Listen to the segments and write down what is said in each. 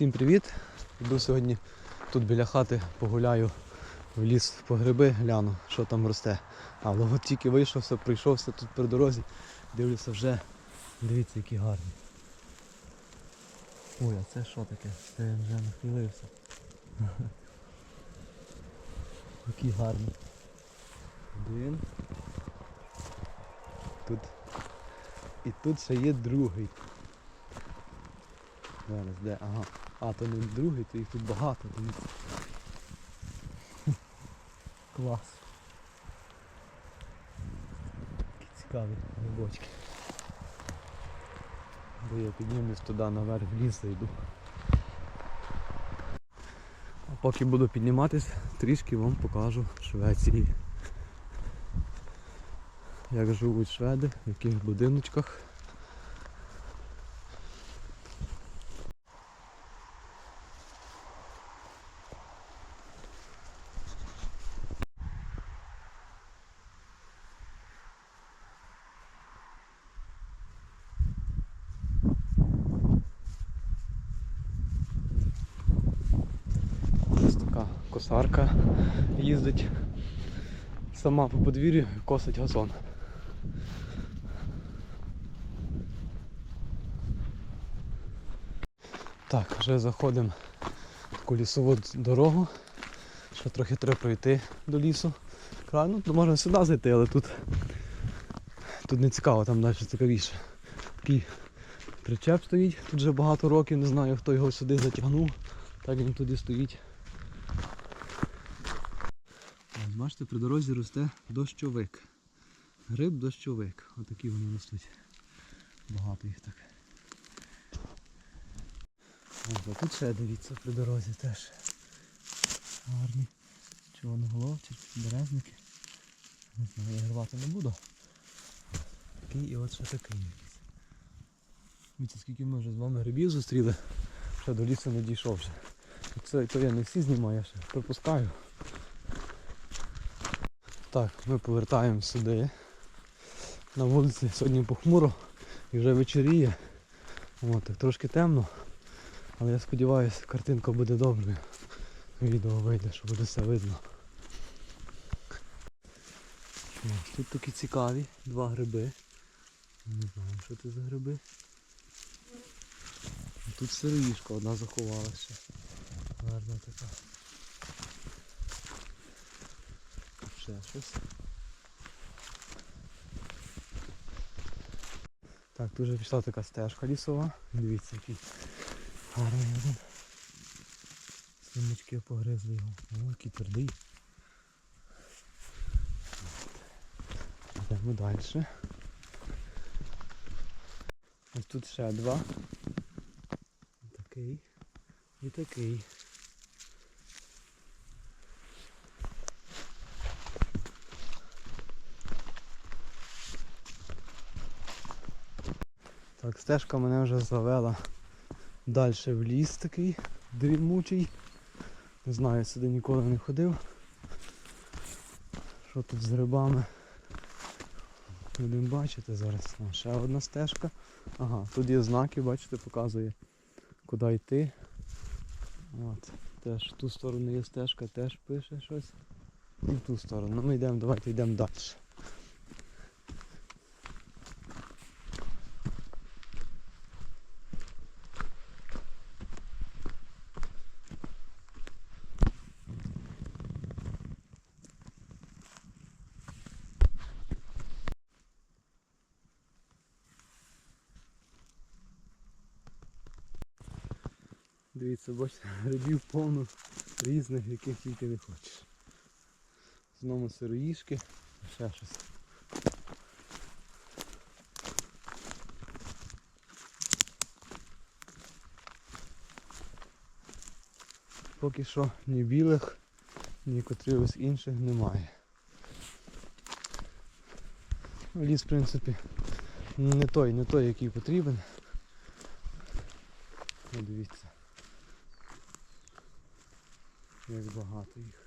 Всім привіт! Йду сьогодні тут біля хати погуляю в ліс по гриби, гляну, що там росте. Але от тільки вийшовся, прийшовся тут при дорозі, дивлюся вже, дивіться, які гарні. Ой, а це що таке? Це я вже нахилився. Які гарні. Один. Тут. І тут ще є другий. Зараз де? Ага. А, то не другий, то їх тут багато. Клас. Такі цікаві грибочки. Бо я піднімусь туди наверх в ліс зайду. А поки буду підніматись, трішки вам покажу Швеції. Як живуть шведи, в яких будиночках. Ось така косарка їздить сама по подвір'ю і косить газон. Так, вже заходимо в таку лісову дорогу. Ще трохи треба пройти до лісу. Край, ну, то можна сюди зайти, але тут, тут не цікаво, там далі цікавіше. Такий причеп стоїть, тут вже багато років, не знаю хто його сюди затягнув. Так він туди стоїть. Бачите, при дорозі росте дощовик. Гриб дощовик. Отакі вони ростуть. Багато їх так. А тут ще дивіться при дорозі теж. Гарні. Чорноголовці, березники. Не знаю, я рвати не буду. Такий і от ще такий. Дивіться, скільки ми вже з вами грибів зустріли, ще до лісу не дійшовши. Це то я не всі знімаю, я ще пропускаю. Так, ми повертаємо сюди. На вулиці сьогодні похмуро і вже вечоріє. От, так трошки темно. Але я сподіваюся, картинка буде доброю. Відео вийде, що буде все видно. Ось Тут такі цікаві, два гриби. Не знаю, що це за гриби. Тут сироїшка одна заховалася. Гарна така. Ще щось. Так, тут вже пішла така стежка лісова. Дивіться, який гарний один. Слимачки погризли його. О, який твердий. Йдемо далі. Ось тут ще два. Такий і такий. Так, стежка мене вже завела далі в ліс такий дрімучий. Не знаю, сюди ніколи не ходив. Що тут з грибами? Будемо бачити зараз. О, ще одна стежка. Ага, тут є знаки, бачите, показує куди йти. От. Теж в ту сторону є стежка, теж пише щось. І в ту сторону. Ну, Ми йдемо, давайте йдемо далі. Дивіться, бачите, грибів повно різних, яких тільки не хочеш. Знову сироїшки, ще щось. Поки що ні білих, ні котрихось інших немає. Ліс, в принципі, не той, не той, який потрібен. Ну, дивіться. Як багато їх.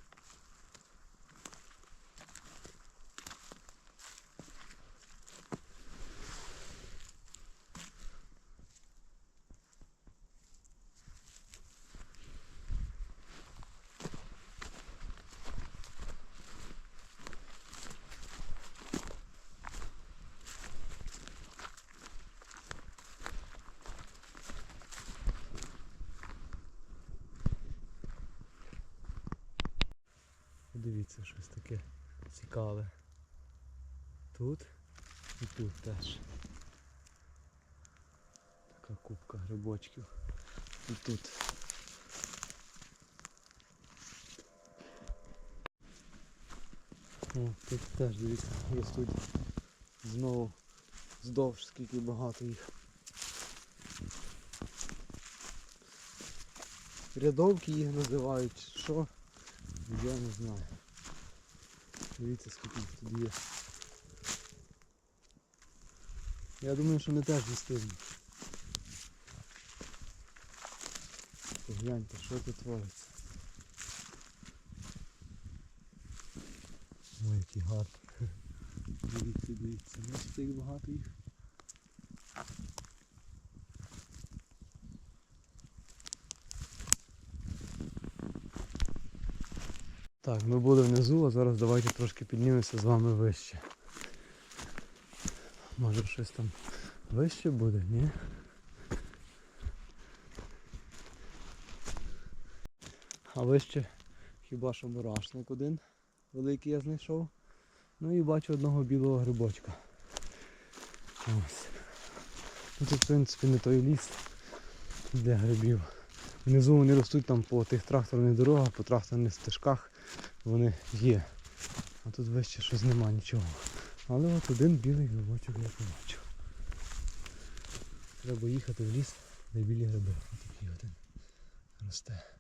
Дивіться, щось таке цікаве. Тут і тут теж. Така кубка грибочків. І тут. О, тут теж дивіться, ростуть знову здовж, скільки багато їх. Рядовки їх називають, що, я не знаю. Дивіться скільки їх тут є. Я думаю, що не теж не стигнуть. Погляньте, що тут твориться. Ой, які гарні. Дивіться, дивіться, бачите, як багато їх. Так, ми були внизу, а зараз давайте трошки піднімемося з вами вище. Може щось там вище буде, ні? А вище хіба що мурашник один великий я знайшов. Ну і бачу одного білого грибочка. Ось. Ну, Тут в принципі не той ліс для грибів. Внизу вони ростуть там по тих тракторних дорогах, по тракторних стежках вони є. А тут вище щось нема нічого. Але от один білий грибочок я побачив. Треба їхати в ліс, де білі гриби. Отакий один росте.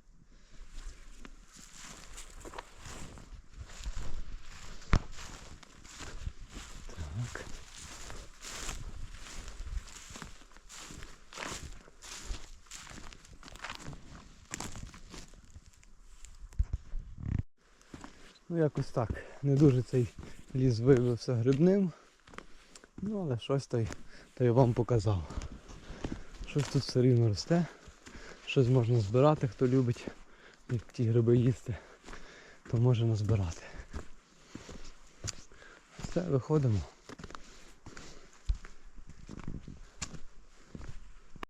Ну якось так. Не дуже цей ліс виявився грибним. Ну але щось той, той вам показав. Щось тут все рівно росте. Щось можна збирати, хто любить як ті гриби їсти, то може назбирати. Все, виходимо.